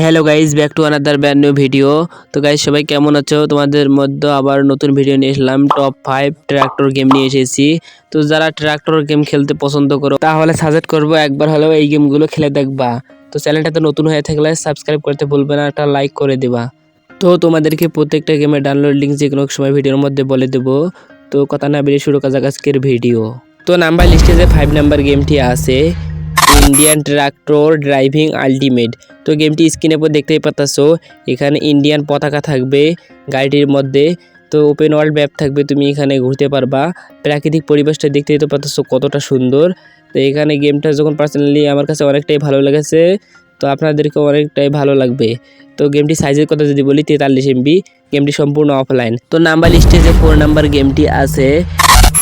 Hello guys back to another brand new video তো guys সবাই কেমন আছো? তোমাদের মধ্যে আবার নতুন ভিডিও নিয়ে এসলাম। টপ ফাইভ ট্র্যাক্টর গেম নিয়ে এসেছি। তো যারা ট্র্যাক্টর গেম খেলতে পছন্দ করো, তাহলে সাজেস্ট করব একবার হলেও এই গেমগুলো খেলে দেখবা। তো চ্যানেলটাতে নতুন হয়ে থাকলে সাবস্ক্রাইব করতে ভুলবে না, একটা লাইক করে দিবা। তো তোমাদেরকে প্রত্যেকটা গেমের ডাউনলোড লিঙ্ক যে কোনো সময় ভিডিওর মধ্যে বলে দেবো। তো কথা না বেরিয়ে শুরু যাক আজকের ভিডিও তো নাম্বার লিস্টে যে ফাইভ নাম্বার গেমটি আছে ইন্ডিয়ান ট্রাক্টর ড্রাইভিং আলটিমেট তো গেমটি স্ক্রিনের উপর দেখতেই পাচ্ছ এখানে ইন্ডিয়ান পতাকা থাকবে গাড়িটির মধ্যে। তো ওপেন ওয়ার্ল্ড ম্যাপ থাকবে, তুমি এখানে ঘুরতে পারবা। প্রাকৃতিক পরিবেশটা দেখতেই তো পাচ্ছ কতটা সুন্দর। তো এখানে গেমটা যখন পার্সোনালি আমার কাছে অনেকটাই ভালো লেগেছে, তো আপনাদেরকে অনেকটাই ভালো লাগবে। তো গেমটি সাইজের কথা যদি বলি, তেতাল্লিশ এমবি গেমটি সম্পূর্ণ অফলাইন তো নাম্বার লিস্টে যে ফোর নাম্বার গেমটি আছে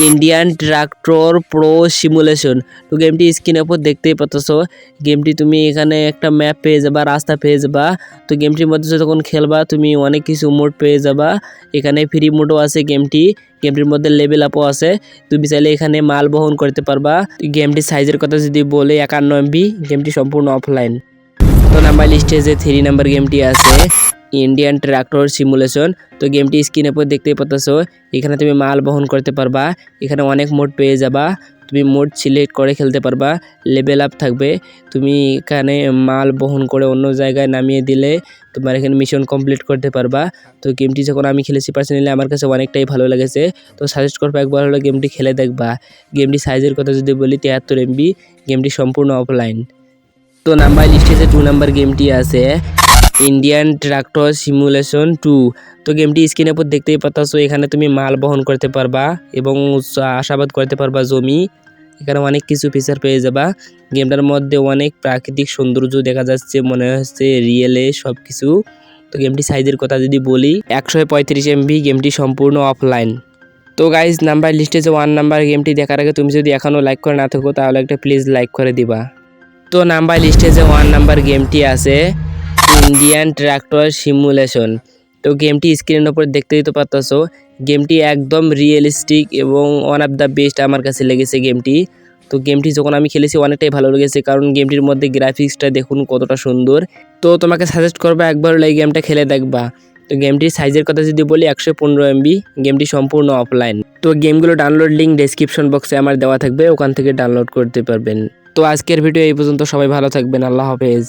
ইন্ডিয়ান ট্রাক্টর প্রো সিমুলেশন তো গেমটি স্ক্রিনের উপর দেখতেই পাচ্ছ। গেমটি তুমি এখানে একটা ম্যাপ পেয়ে যাবা, রাস্তা পেয়ে যাবা। তো গেমটির মধ্যে যখন খেলবা, তুমি অনেক কিছু মোড পেয়ে যাবা। এখানে ফ্রি মোডও আছে গেমটি গেমটির মধ্যে লেভেল আপও আছে। তুমি চাইলে এখানে মাল বহন করতে পারবা। গেমটি সাইজের কথা যদি বলে, একান্ন এমবি গেমটি সম্পূর্ণ অফলাইন তো নাম্বার লিস্টে যে থ্রি নাম্বার গেমটি আছে ইন্ডিয়ান ট্রাক্টর সিমুলেশন তো গেমটি স্ক্রিনের উপর দেখতেই পাচ্ছ এখানে তুমি মাল বহন করতে পারবা, এখানে অনেক মোড পেয়ে যাবা, তুমি মোড সিলেক্ট করে খেলতে পারবা লেভেল আপ থাকবে, তুমি এখানে মাল বহন করে অন্য জায়গায় নামিয়ে দিলে তোমার এখানে মিশন কমপ্লিট করতে পারবা। তো গেমটি যখন আমি খেলেছি পার্সোনালি আমার কাছে অনেকটাই ভালো লেগেছে। তো সাজেস্ট করব একবার হলো গেমটি খেলে দেখবা। গেমটি সাইজের কথা যদি বলি তিয়াত্তর এমবি গেমটি সম্পূর্ণ অফলাইন তো নাম্বার লিস্টে যে টু নাম্বার গেমটি আছে ইন্ডিয়ান ট্রাক্টর সিমুলেশন টু তো গেমটি স্ক্রিনের উপর দেখতেই পাচ্ছ, এখানে তুমি মাল বহন করতে পারবা এবং আশাবাদ করতে পারবা জমি। এখানে অনেক কিছু ফিচার পেয়ে যাবা। গেমটার মধ্যে অনেক প্রাকৃতিক সৌন্দর্য দেখা যাচ্ছে, মনে হচ্ছে রিয়েলে সব কিছু তো গেমটি সাইজের কথা যদি বলি, একশো পঁয়ত্রিশ এমবি গেমটি সম্পূর্ণ অফলাইন তো গাইজ নাম্বার লিস্টে যে ওয়ান নাম্বার গেমটি দেখার আগে তুমি যদি এখনও লাইক করে না থাকো, তাহলে একটা প্লিজ লাইক করে দিবা। তো নাম্বার লিস্টে যে ওয়ান নাম্বার গেমটি আছে ইন্ডিয়ান ট্রাক্টর সিমুলেশন তো গেমটি স্ক্রিনের ওপর দেখতেই তো পাচ্ছ গেমটি একদম রিয়েলিস্টিক এবং ওয়ান অফ দ্য বেস্ট আমার কাছে লেগেছে গেমটি তো গেমটি যখন আমি খেলেছি অনেকটাই ভালো লেগেছে, কারণ গেমটির মধ্যে গ্রাফিক্সটা দেখুন কতটা সুন্দর। তো তোমাকে সাজেস্ট করব একবার এই গেমটা খেলে দেখবা। তো গেমটির সাইজের কথা যদি বলি, একশো পনেরো এমবি গেমটি সম্পূর্ণ অফলাইন তো গেমগুলো ডাউনলোড লিঙ্ক ডেসক্রিপশন বক্সে আমার দেওয়া থাকবে, ওখান থেকে ডাউনলোড করতে পারবেন। তো আজকের ভিডিও এই পর্যন্ত, সবাই ভালো থাকবেন, আল্লাহ হাফেজ।